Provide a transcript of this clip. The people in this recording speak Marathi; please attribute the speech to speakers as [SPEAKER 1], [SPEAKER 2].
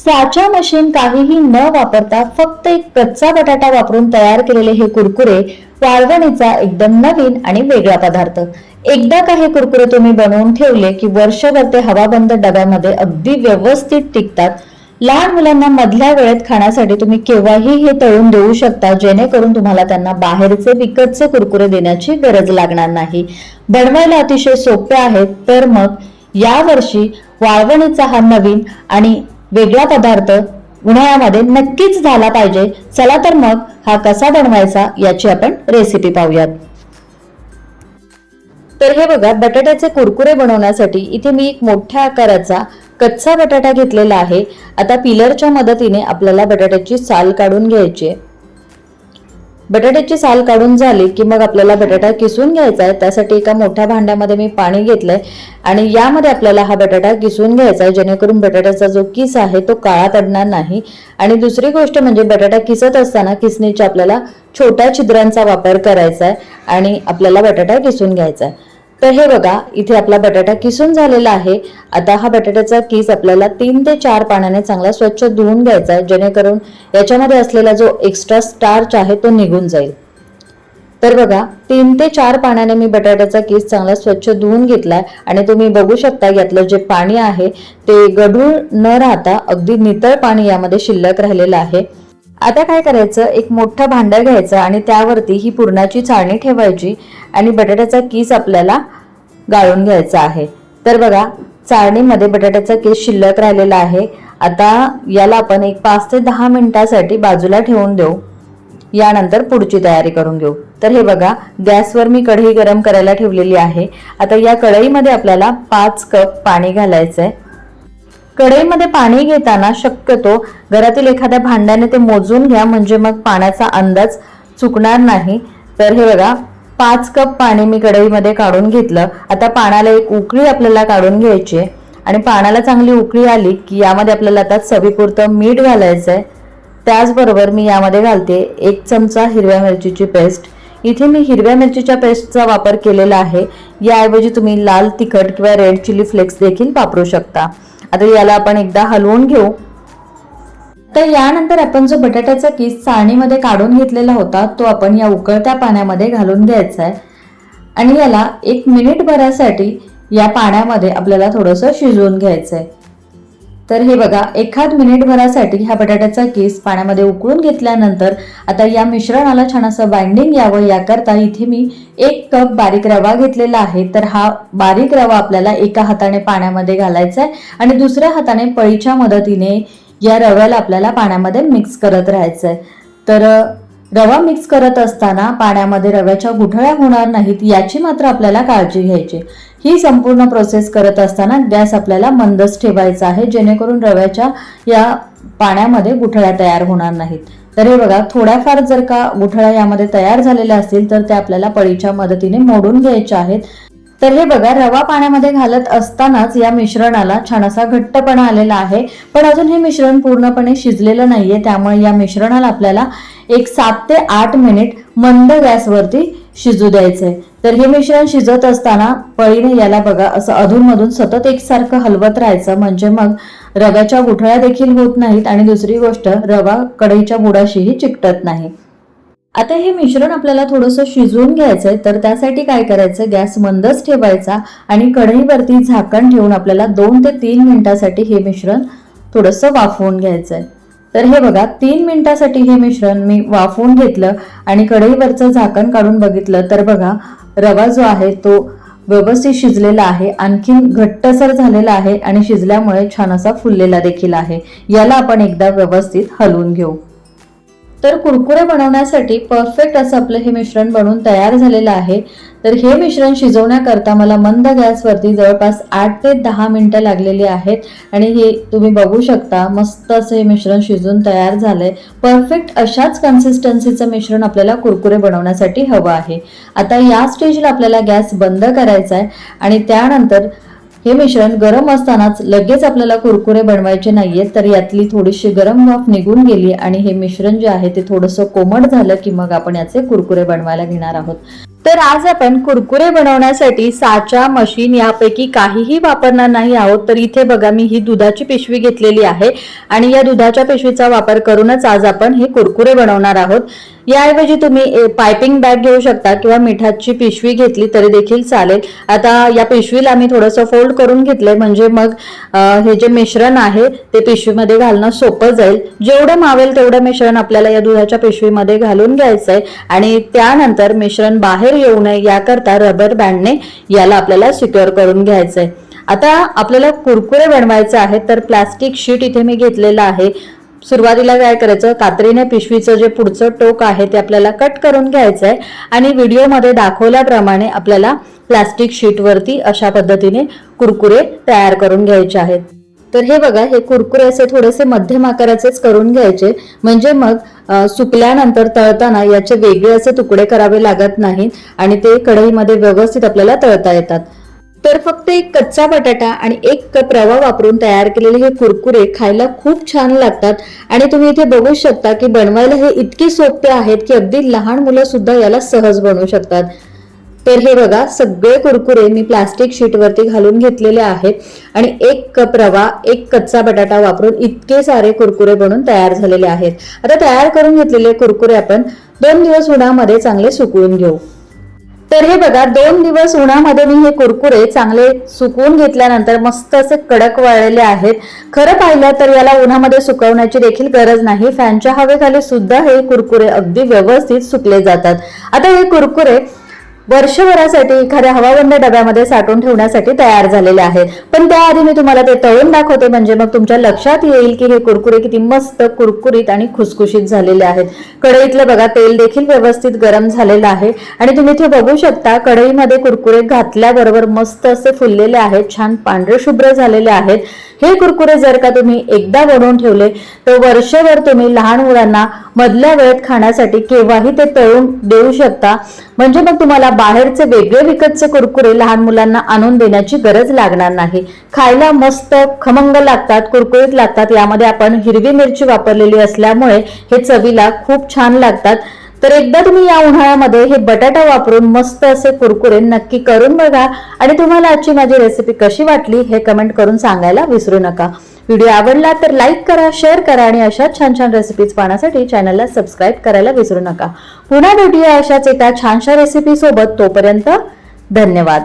[SPEAKER 1] साचा मशीन काहीही न वापरता फक्त एक कच्चा बटाटा वापरून तयार केलेले हे कुरकुरे वाळवणीचा एकदम नवीन आणि वेगळा पदार्थ. एकदा का हे कुरकुरे तुम्ही बनवून ठेवले की वर्षभर ते हवाबंद डब्यामध्ये अगदी व्यवस्थित टिकतात? लहान मुलांना मधल्या वेळेत खाण्यासाठी तुम्ही केव्हाही हे तळून देऊ शकता जेणेकरून तुम्हाला त्यांना बाहेरचे विकतचे कुरकुरे देण्याची गरज लागणार नाही. बनवायला अतिशय सोपे आहेत तर मग यावर्षी वाळवणीचा हा नवीन आणि वेगळा पदार्थ उन्हाळ्यामध्ये नक्कीच झाला पाहिजे. चला तर मग हा कसा बनवायचा याची आपण रेसिपी पाहूयात. तर हे बघा बटाट्याचे कुरकुरे बनवण्यासाठी इथे मी एक मोठ्या आकाराचा कच्चा बटाटा घेतलेला आहे. आता पिलरच्या मदतीने आपल्याला बटाट्याची साल काढून घ्यायची आहे. बटाट्याची साल काढून झाली की मग आपल्याला बटाटा किसून घ्यायचा आहे. त्यासाठी एका मोठ्या भांड्यामध्ये मी पाणी घेतलंय. आणि यामध्ये आपल्याला हा बटाटा किसून घ्यायचा आहे. जेणेकरून बटाट्याचा जो किस आहे तो काळा पडणार नाही. आणि दुसरी गोष्ट म्हणजे बटाटा किसत असताना किसणीच्या आपल्याला छोट्या छिद्रांचा वापर करायचा आहे. आणि आपल्याला बटाटा किसून घ्यायचा आहे. तर हे बघा इथे आपला बटाटा किसून झालेला आहे. आता हा बटाट्याचा किस आपल्याला तीन ते चार पाण्याने चांगला स्वच्छ धुवून घ्यायचा आहे. जेणेकरून याच्यामध्ये असलेला जो एक्स्ट्रा स्टार्च आहे तो निघून जाईल. तर बघा तीन ते चार पाण्याने मी बटाट्याचा किस चांगला स्वच्छ धुवून घेतलाय. आणि तुम्ही बघू शकता यातलं जे पाणी आहे ते गढूळ न राहता अगदी नितळ पाणी यामध्ये शिल्लक राहिलेलं आहे. आता काय करायचं? एक मोठं भांडं घ्यायचं आणि त्यावरती ही पुरणाची चाळणी ठेवायची आणि बटाट्याचा किस आपल्याला गाळून घ्यायचा आहे. तर बघा चाळणीमध्ये बटाट्याचा केस शिल्लक राहिलेला आहे. आता याला आपण एक पाच ते दहा मिनिटासाठी बाजूला ठेवून देऊ. यानंतर पुढची तयारी करून घेऊ. तर हे बघा गॅसवर मी कढई गरम करायला ठेवलेली आहे. आता या कढईमध्ये आपल्याला पाच कप पाणी घालायचं आहे कढईमध्ये पाणी घेताना शक्यतो घरातील एखाद्या भांड्याने ते मोजून घ्या म्हणजे मग पाण्याचा अंदाज चुकणार नाही. तर हे बघा पाच कप पाणी मी कढईमध्ये काढून घेतलं. आता पाण्याला एक उकळी आपल्याला काढून घ्यायची आहे. आणि पाण्याला चांगली उकळी आली की यामध्ये आपल्याला आता चवीपुरतं मीठ घालायचं आहे त्याचबरोबर मी यामध्ये घालते एक चमचा हिरव्या मिरचीची पेस्ट. इथे मी हिरव्या मिरचीच्या पेस्टचा वापर केलेला आहे. याऐवजी तुम्ही लाल तिखट किंवा रेड चिली फ्लेक्स देखील वापरू शकता. आता याला आपण एकदा हलवून घेऊ. तर यानंतर आपण जो बटाट्याचा किस चाळणीमध्ये काढून घेतलेला होता तो आपण या उकळत्या पाण्यामध्ये घालून द्यायचा आहे. आणि याला एक मिनिट भरासाठी या पाण्यामध्ये आपल्याला थोडंसं शिजवून घ्यायचं आहे. तर हे बघा एखाद मिनिटभरासाठी ह्या बटाट्याचा केस पाण्यामध्ये उकळून घेतल्यानंतर आता या मिश्रणाला छान असं बाइंडिंग यावं याकरता इथे मी एक कप बारीक रवा घेतलेला आहे. तर हा बारीक रवा आपल्याला एका हाताने पाण्यामध्ये घालायचा आहे आणि दुसऱ्या हाताने पळीच्या मदतीने या रव्याला आपल्याला पाण्यामध्ये मिक्स करत राहायचं आहे. तर रवा मिक्स करत असताना पाण्यामध्ये रव्याच्या गुठळ्या होणार नाहीत याची मात्र आपल्याला काळजी घ्यायची. ही संपूर्ण प्रोसेस करत असताना गॅस आपल्याला मंदच ठेवायचा आहे जेणेकरून रव्याच्या या पाण्यामध्ये गुठळ्या तयार होणार नाहीत. तर हे बघा थोड्याफार जर का गुठळ्या यामध्ये तयार झालेल्या असतील तर त्या आपल्याला पळीच्या मदतीने मोडून घ्यायच्या आहेत. तर हे बघा रवा पाण्यामध्ये घालत असतानाच या मिश्रणाला छान असा घट्टपणा आलेला आहे. पण अजून हे मिश्रण पूर्णपणे शिजलेलं नाहीये त्यामुळे या मिश्रणाला आपल्याला एक सात ते आठ मिनिट मंद गॅसवरती शिजू द्यायचंय तर हे मिश्रण शिजत असताना पळीने याला बघा असं अधूनमधून सतत एकसारखं हलवत राहायचं. म्हणजे मग रव्याच्या गुठळ्या देखील होत नाहीत आणि दुसरी गोष्ट रवा कढईच्या बुडाशीही चिकटत नाही. आता हे मिश्रण आपल्याला थोडंसं शिजवून घ्यायचंय तर त्यासाठी काय करायचं? गॅस मंदच ठेवायचा आणि कढईवरती झाकण ठेवून आपल्याला दोन ते तीन मिनिटासाठी हे मिश्रण थोडंसं वाफवून घ्यायचंय. तर हे बघा तीन मिनिटासाठी हे मिश्रण मी वाफवून घेतलं आणि कढईवरचं झाकण काढून बघितलं. तर बघा रवा जो आहे तो व्यवस्थित शिजलेला आहे. आणखीन घट्टसर झालेला आहे आणि शिजल्यामुळे छान असा फुललेला देखील आहे. याला आपण एकदा व्यवस्थित हलवून घेऊ. तर कुरकुरे बनवण्यासाठी परफेक्ट असं आपलं हे मिश्रण बनवून तयार झालेलं आहे. तर हे मिश्रण शिजवण्याकरता मला मंद गॅसवरती जवळपास आठ ते दहा मिनिटं लागलेली आहेत. आणि हे तुम्ही बघू शकता मस्त असं हे मिश्रण शिजून तयार झालंय. परफेक्ट अशाच कन्सिस्टन्सीचं मिश्रण आपल्याला कुरकुरे बनवण्यासाठी हवं आहे. आता या स्टेजला आपल्याला गॅस बंद करायचा आहे आणि त्यानंतर हे मिश्रण गरम असतानाच लगेच आपल्याला कुरकुरे बनवायचे नाहीयेत तर यातली थोडीशी गरम वाफ निघून गेली आणि हे मिश्रण जे आहे ते थोडंसं कोमट झालं की मग आपण याचे कुरकुरे बनवायला घेणार आहोत. तर आज आपण कुरकुरे बनवण्यासाठी साचा मशीन यापैकी काहीही वापरणार नाही आहोत. तर इथे बघा मी ही दुधाची पिशवी घेतलेली आहे आणि या दुधाच्या पिशवीचा वापर करूनच आज आपण हे कुरकुरे बनवणार आहोत. याऐवजी तुम्ही पायपिंग बॅग घेऊ शकता किंवा मिठाची पिशवी घेतली तरी देखील चालेल. आता या पिशवीला मी थोडंसं फोल्ड करून घेतलंय म्हणजे मग हे जे मिश्रण आहे ते पिशवीमध्ये घालणं सोपं जाईल. जेवढं मावेल तेवढं मिश्रण आपल्याला या दुधाच्या पिशवीमध्ये घालून घ्यायचंय आणि त्यानंतर मिश्रण बाहेर येऊ नये याकरता रबर बँडने याला आपल्याला सिक्युअर करून घ्यायचं आहे आता आपल्याला कुरकुरे बनवायचे आहेत तर प्लास्टिक शीट इथे मी घेतलेलं आहे. सुरुवातीला काय करायचं कात्रीने पिशवीचं जे पुढचं टोक आहे ते आपल्याला कट करून घ्यायचं आहे आणि व्हिडिओमध्ये दाखवल्याप्रमाणे आपल्याला प्लास्टिक शीटवरती अशा पद्धतीने कुरकुरे तयार करून घ्यायचे आहेत. तर हे बघा हे कुरकुरे असे थोडेसे मध्यम आकाराचेच करून घ्यायचे. म्हणजे मग सुकल्यानंतर तळताना याचे वेगळे असे तुकडे करावे लागत नाहीत आणि ते कढईमध्ये व्यवस्थित आपल्याला तळता येतात. तर फक्त एक कच्चा बटाटा आणि एक कप रवा वापरून तयार केलेले हे कुरकुरे खायला खूप छान लागतात आणि तुम्ही इथे बघू शकता की बनवायला हे इतके सोपे आहेत की अगदी लहान मुलं सुद्धा याला सहज बनवू शकतात. तर हे बघा सगळे कुरकुरे मी प्लास्टिक शीटवरती घालून घेतलेले आहेत. आणि एक कप रवा एक कच्चा बटाटा वापरून इतके सारे कुरकुरे बनून तयार झालेले आहेत. आता तयार करून घेतलेले कुरकुरे आपण दोन दिवस उन्हामध्ये चांगले सुकवून घेऊ. तर हे बघा दोन दिवस उन्हामध्ये मी हे कुरकुरे चांगले सुकवून घेतल्यानंतर मस्त असे कडक वाळलेले आहेत. खरं पाहिलं तर याला उन्हामध्ये सुकवण्याची देखील गरज नाही. फॅनच्या हवेखाली सुद्धा हे कुरकुरे अगदी व्यवस्थित सुकले जातात. आता हे कुरकुरे वर्षभरासाठी एखाद्या हवाबंद डब्यामध्ये साठवून ठेवण्यासाठी तयार झालेले आहेत. पण त्याआधी मी तुम्हाला ते तळून दाखवते. म्हणजे मग तुमच्या लक्षात येईल की हे कुरकुरे किती मस्त कुरकुरीत आणि खुसखुशीत झालेले आहेत. कढईतलं बघा तेल देखील व्यवस्थित गरम झालेलं आहे. आणि तुम्ही इथे बघू शकता कढईमध्ये कुरकुरे घातल्याबरोबर मस्त असे फुललेले आहेत. छान पांढरे शुभ्र झालेले आहेत. हे कुरकुरे जर का तुम्ही एकदा बनवून ठेवले तर वर्षभर तुम्ही लहान मुलांना मधल्या वेळेत खाण्यासाठी केव्हाही ते तळून देऊ शकता. म्हणजे मग तुम्हाला बाहेरचे वेगळे विकतचे कुरकुरे लहान मुलांना आणून देण्याची गरज लागणार नाही. खायला मस्त खमंग लागतात कुरकुरीत लागतात. यामध्ये आपण हिरवी मिरची वापरलेली असल्यामुळे हे चवीला खूप छान लागतात. तर एकदा तुम्ही या उन्हाळ्यामध्ये हे बटाटा वापरून मस्त असे कुरकुरे नक्की करून बघा. आणि तुम्हाला आजची माझी रेसिपी कशी वाटली हे कमेंट करून सांगायला विसरू नका. व्हिडिओ आवडला तर लाईक करा शेअर करा आणि अशाच छान छान रेसिपीज पाहण्यासाठी चॅनलला सबस्क्राईब करायला विसरू नका. पुन्हा भेटूया अशाच एका छानशा रेसिपी सोबत. तोपर्यंत धन्यवाद.